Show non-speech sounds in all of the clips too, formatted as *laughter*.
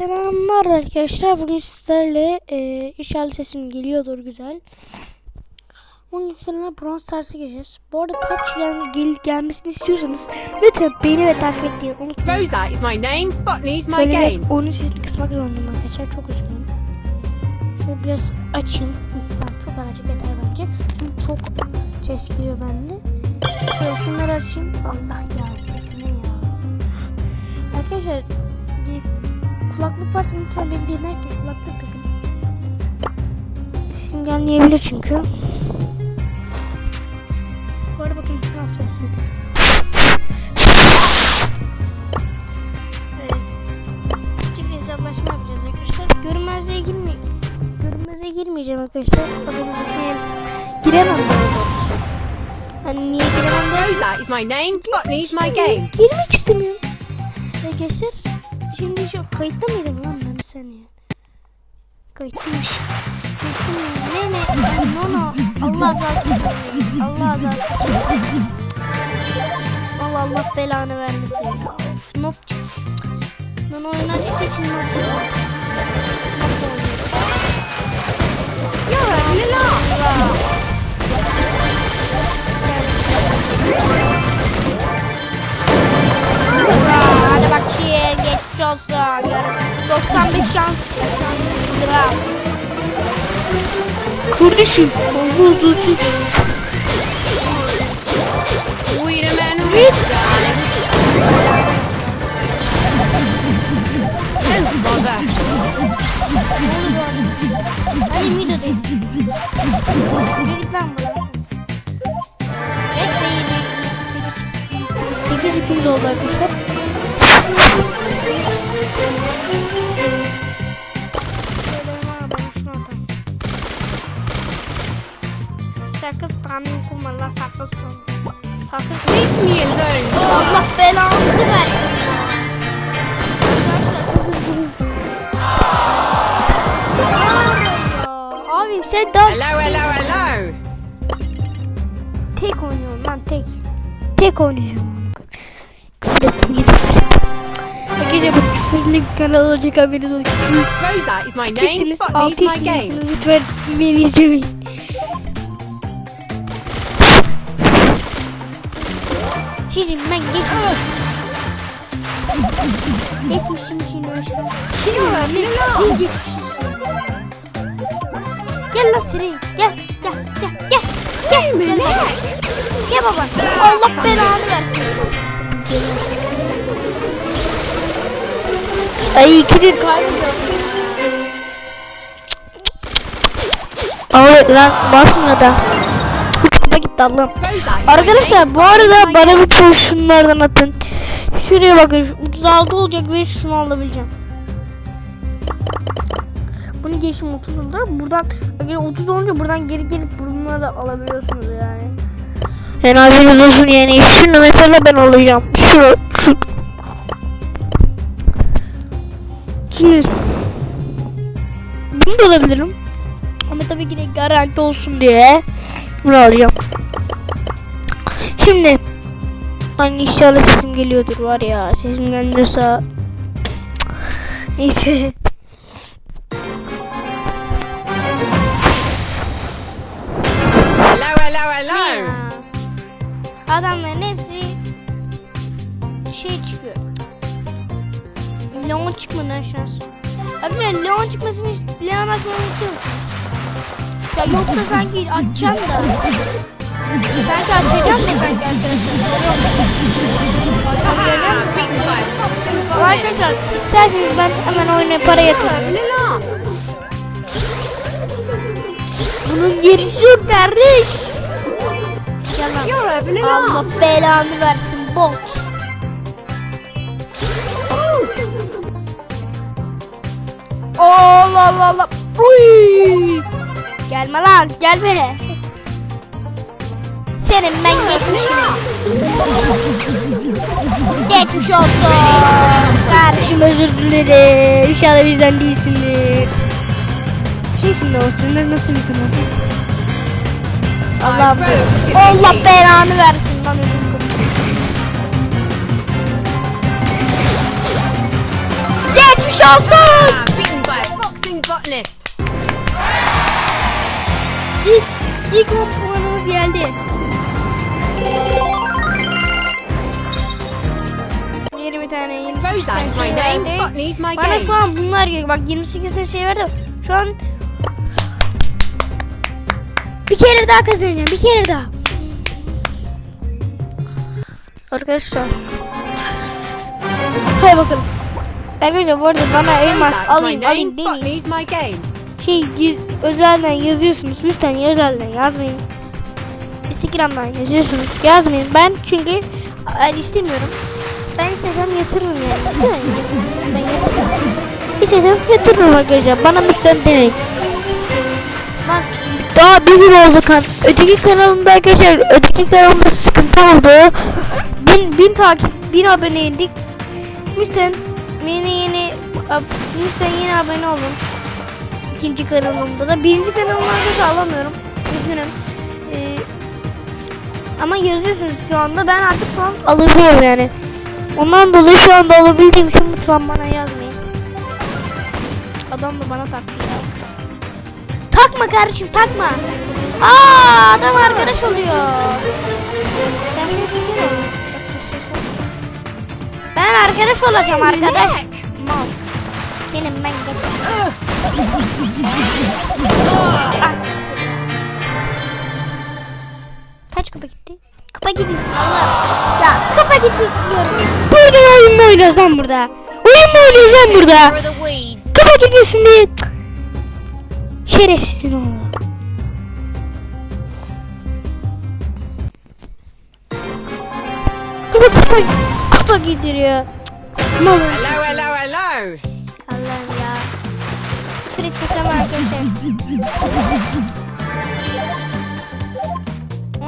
Selamlar arkadaşlar. Bugün sizlerle e, inşallah sesim geliyordur güzel. Bugün sizinle Bronze Stars'a gireceğiz. Bu arada PUBG gel, gel, gelmesini istiyorsanız lütfen beni ve takip etmeyi unutmayın. Rosa is my name, botany's my Böyle game. biraz oyunu sesini kısmak zorundayım arkadaşlar. Çok üzgünüm. Şöyle biraz açayım. Tamam çok azıcık yeter bence. Çünkü çok ses geliyor bende. Şöyle şunları açayım. Allah ya sesine ya. Arkadaşlar kulaklık varsa lütfen beni dinlerken kulaklık takın. Sesim gelmeyebilir çünkü. Bu arada bakın ne yapacağım. Evet. Çift hesaplaşma yapacağız arkadaşlar. Görünmezliğe girme Görünmezliğe girmeyeceğim arkadaşlar. Haberiniz olsun. Giremem daha doğrusu. Hani niye giremem Rosa is my name, botany's my İstemiyorum, game. Girmek istemiyorum. Arkadaşlar şimdi şu kayıtta mıydım lan ben bir saniye. Mı? Ne ne? No no. Allah razı. Allah razı. Allah Allah belanı vermesin. ya. Of nok. Lan oyuna çıktı şimdi nok. Nok oynuyor. You're having 95 şans. Lira. Kardeşim Allah razı olsun. Wait a minute, Don't bother. Hadi müdür değil. Yürü lan buradan. Bekleyin. 8 ipimiz oldu arkadaşlar. Son. Sakız Leave me alone. Allah belanızı versin. Abi sen daha Hello, hello, hello. tek oynuyorsun lan tek. Tek oynayacağım. Küfür ettim yine küfür ettim. Arkadaşlar bu küfürlü bir kanal olacak haberiniz olsun. Rosa is my name, Küçüksünüz, 6 botany's my game. yaşındasınız lütfen beni izlemeyin. Sizin ben geçmişim. Geçmişim şimdi hoşuma. Şimdi var ne? Şimdi geçmişim. Gel lan seni. Gel gel gel gel. Gel gel. Gel, gel baba. Allah belanı versin. Ay ikidir kaybediyorum. Abi lan basmıyor da. Name, Arkadaşlar bu arada bana bir tur şunlardan atın. Şuraya bakın 36 olacak ve şunu alabileceğim. Bunu geçim 30 oldu. Buradan bakın 30 olunca buradan geri gelip bunları da alabiliyorsunuz yani. Yani haberiniz olsun yani şunu mesela ben alacağım. Şu şu. Şimdi bunu da alabilirim. Ama tabii ki de garanti olsun diye bunu alacağım. Şimdi hani inşallah sesim geliyordur var ya sesim gelmiyorsa. Neyse. Hello, hello, hello. adamların hepsi şey çıkıyor. Leon çıkmadı lan şans. Arkadaşlar Leon çıkmasını Leon açmayı istiyorum Ya yoksa sanki açacağım da Sanki açacağım da sanki Haha, beaten by a fox and a Bu bonnet. Arkadaşlar isterseniz ben hemen oyuna para laugh. Bunun gerisi yok kardeş. Yalan. Allah belanı versin bot. Allah Allah Allah. Uy. Gelme lan gelme. Senin ben geçmişim. Geçmiş olsun. Kardeşim özür dilerim. İnşallah bizden değilsindir. Şeysin de olsun. Nasıl bir kanal? Allah'ım. Allah belanı versin lan koptu. Geçmiş Yaşasın. İlk, 10 puanımız geldi. Tane 28 Rosa tane is my şey name. verdi. Bana game. şu an bunlar geliyor. Bak 28 tane şey verdi. Şu an bir kere daha kazanacağım. Bir kere daha. Arkadaşlar. *laughs* Hay bakalım. Arkadaşlar bu arada bana elmas alayım name. alayım deneyim. Botany's my game. şey giz, özelden yazıyorsunuz. Lütfen özelden yazmayın. Instagram'dan yazıyorsunuz. Yazmayın. Ben çünkü ben istemiyorum. Ben istesem yatırırım yani. *laughs* Ben yatırırım. İstesem yatırırım arkadaşlar. Bana lütfen deneyin. Bak daha bir gün oldu kan. Öteki kanalımda arkadaşlar öteki kanalımda sıkıntı oldu. Bin, bin takip, bin aboneydik. Lütfen yeni yeni lütfen yeni abone olun ikinci kanalımda da. Birinci kanalımda da alamıyorum. Üzgünüm. Ee, ama yazıyorsunuz şu anda. Ben artık şu an alabiliyorum yani. Ondan dolayı şu anda alabildiğim için lütfen bana yazmayın. Adam da bana taktı ya. Takma kardeşim takma. Aa adam arkadaş oluyor. Ben istiyorum. Ben arkadaş olacağım arkadaş. Mal. Benim ben. Ah, siktir ya. Kaç kupa gitti? Kupa gitmesin Allah. Ya kupa gitmesin diyorum. Burada oyun mu oynuyoruz lan burada? Oyun mu oynuyoruz lan burada? Kupa gitmesin diye. Şerefsizin oğlu. Kupa kupa kupa gidiyor. Cık. Mal. Hello, hello, hello. Tutam arkadaşlar.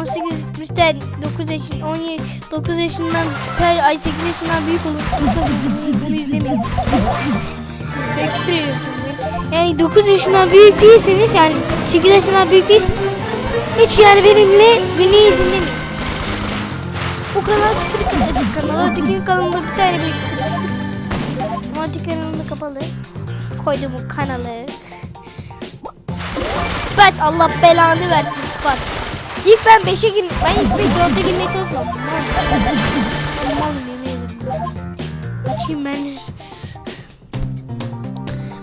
18 müsten 9 yaşın 17 9 yaşından her ay 8 yaşından büyük. Tabii bunu izlemeyin. Yani 9 yaşından büyük değilseniz yani 8 yaşından büyük değilseniz hiç yani benimle beni dinlemeyin. Bu kanal küfür kanalı. Öteki kanalda bir tane bir küfür. Monty kanalını kapalı. Koydum bu kanalı. Spat Allah belanı versin Spat. İlk ben 5'e gir, ben ilk 5 4'e girmeye çalışmam. Ederim. Açayım ben.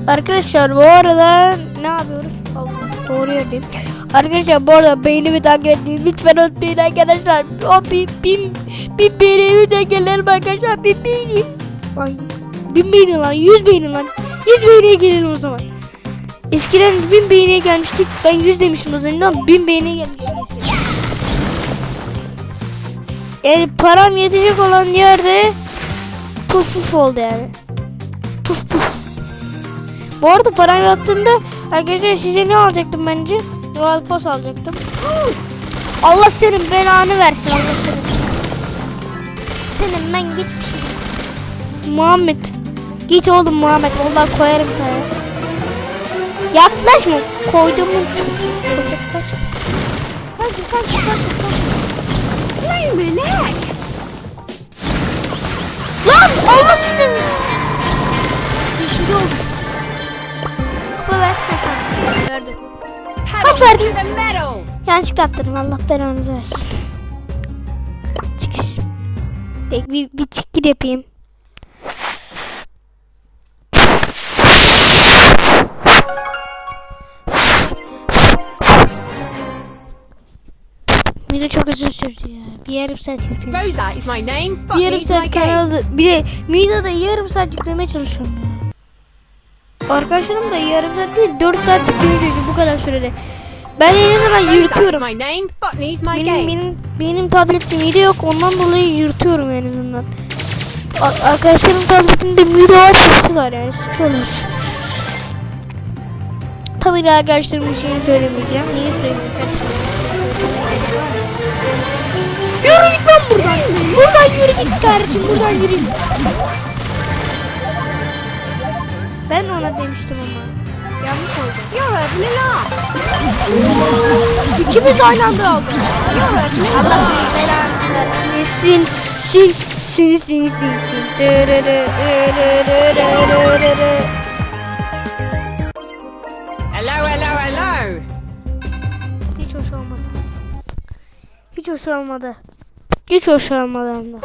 Arkadaşlar bu arada ne yapıyoruz? Allah, doğru yerdeyim. Arkadaşlar bu arada beğenimi takip etmeyi lütfen unutmayın arkadaşlar. O bin bin bin beğenimi de gelelim arkadaşlar. Bin beğeni. Ay bin beğeni lan yüz beğeni lan. Yüz beğeniye gelelim o zaman. Eskiden bin beğeniye gelmiştik. Ben yüz demişim o zaman ama bin beğeniye gelmiştik. Yani param yetecek olan yerde puf puf oldu yani. Puf puf. Bu arada param yaptığımda arkadaşlar size ne alacaktım bence? Dual pos alacaktım. Allah senin belanı versin Allah senin. Senin ben gitmişim. Muhammed. Git oğlum Muhammed. Vallahi koyarım sana. Yaklaşma. Koydum mu? Kaç. Kaç kaç kaç kaç. Blooming heck. Lan sizin. Yeşil oldu. Kupa ver. Verdim. Kaç verdin? Yanlışlıkla attırdım. Allah belanızı versin. Çıkış. Bek bir, bir çıkgir yapayım. Video çok uzun sürdü ya. Bir yarım saat yükleyeyim. Rosa is my name. Bir yarım saat kanalı bir de Mida'da yarım saat yüklemeye çalışıyorum ya. Arkadaşlarım da yarım saat değil 4 saat yüklüyor bu kadar sürede. Ben en azından my Benim, benim, benim tabletim mide yok ondan dolayı yürütüyorum en azından. A- arkadaşlarım tabletinde mide var sıçtılar yani sıçıyorlar. Tabii arkadaşlarım bir şey söylemeyeceğim. Niye söyleyeyim kardeşim buradan yürüyün. Ben ona demiştim ama. Yanlış oldu. Ya Lila. İkimiz aynı anda aldık. Ya Lila. Allah seni belanı versin. Sil, sil, sil, sil, sil. Dırırı. Hello, hello, hello. Hiç hoş olmadı. Hiç hoş olmadı. Hiç hoş olmadı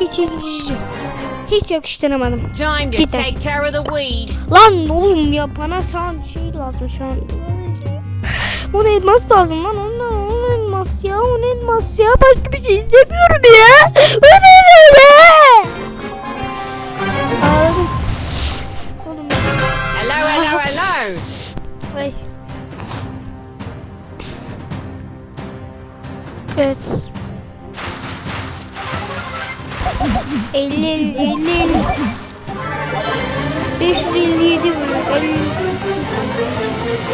hiç, hiç, yakıştıramadım. Time to Cidden. take care of the weeds. Lan oğlum ya bana şu an şey lazım şu an. Ona elmas lazım lan. Ona, ona elmas ya. Ona elmas ya. Başka bir şey istemiyorum ya. Bu ne be? Ağladım. Oğlum. Hello, hello, hello. Ay. Evet. 50 50 50 557 mi? 50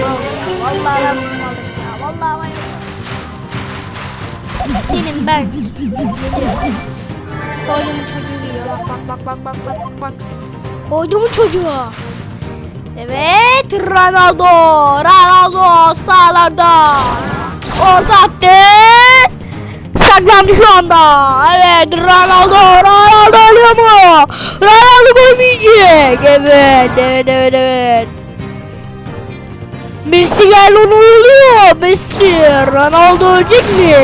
Yok, Vallahi ben bulmadım ya. Vallahi ben Senin ben. Koydumun çocuğu geliyor. Bak bak bak bak bak bak bak. Koydumun çocuğu. Evet Ronaldo. Ronaldo sağlarda. Orta attı. Saklandı şu anda. Evet Ronaldo. Ronaldo ölüyor mu? Ronaldo ölmeyecek. Evet evet evet evet. Messi gel onu oluyor. Messi. Ronaldo ölecek mi?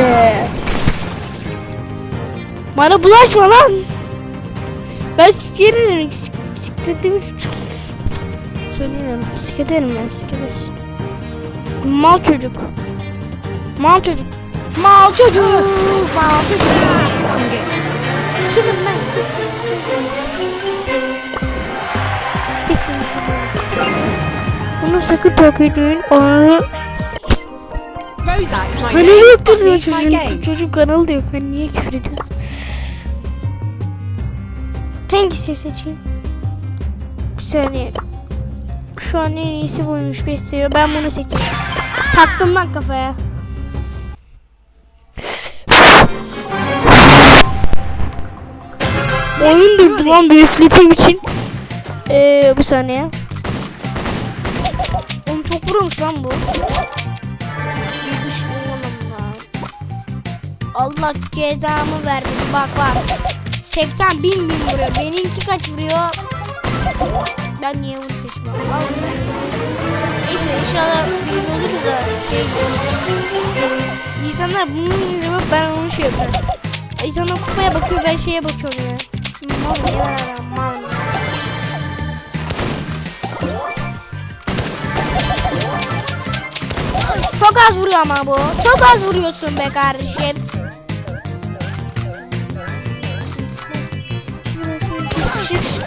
Bana bulaşma lan. Ben sikerim. Siktirdim. Söylemiyorum. Sikerim ben sikerim. Mal çocuk. Mal çocuk. Mal çocuk. Mal çocuk. Şunu ben. Bunu sakın takip edin. Onu Rosa is my ben name. ne yaptırıyor Here's my çocuğun? Çocuk kanalı da yok. Ben niye küfür ediyorsun? Hangisi seçeyim? Bir saniye. Şu an en iyisi buymuş gösteriyor. Ben bunu seçeyim. Taktım lan kafaya. Oyun durdu lan bir üfletim için. Ee, bir saniye. Oğlum çok vurmuş lan bu. Allah cezamı verdi. Bak bak. 80 bin bin vuruyor. Benimki kaç vuruyor? Ben niye bunu? Al. Neyse inşallah bir oluruz da şey İnsanlar bunu ben onu şey yapıyorum. İnsanlar kupaya bakıyor ben şeye bakıyorum ya. Çok az vuruyor ama bu. Çok az vuruyorsun be kardeşim.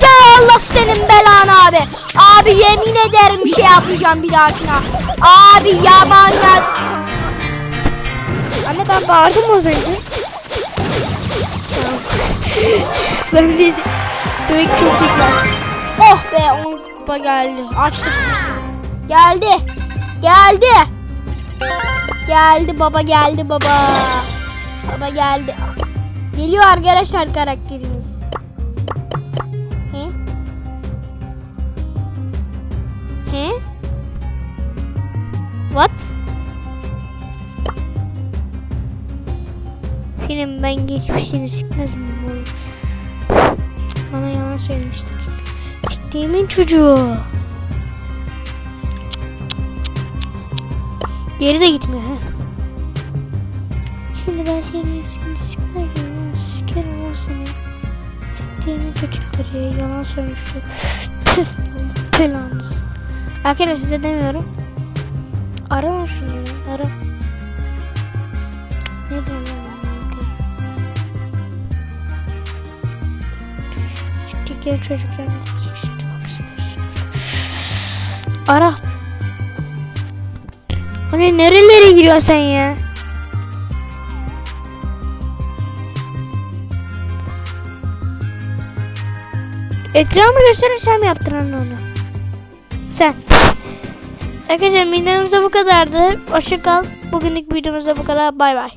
Ya Allah senin belanı abi. Abi yemin ederim şey yapmayacağım bir dahakine. Abi yaban ya. Anne ben bağırdım az önce. Ben de demek çok güzel. Oh be 10 kupa geldi. Açtık. Geldi. Geldi. Geldi baba geldi baba. Baba geldi. Geliyor arkadaşlar karakterimiz. He? He? What? Senin ben geçmişini? Bana yalan söylemiştik. Siktiğimin çocuğu. Geri de gitmiyor ha. Şimdi ben seni seni sikerim. O seni. Siktiğimin çocukları ya. Yalan söylemişler. Tüh, Allah Belanı. Arkadaşlar size demiyorum. Arama şunu Siktikleri çocuklar. Şimdi baksana. Ara. Hani nerelere giriyorsun sen ya? Ekranı gösterirsen mi yaptın onu? Sen. Arkadaşlar videomuz da bu kadardı. Hoşça kal. Bugünlük videomuz da bu kadar. Bay bay.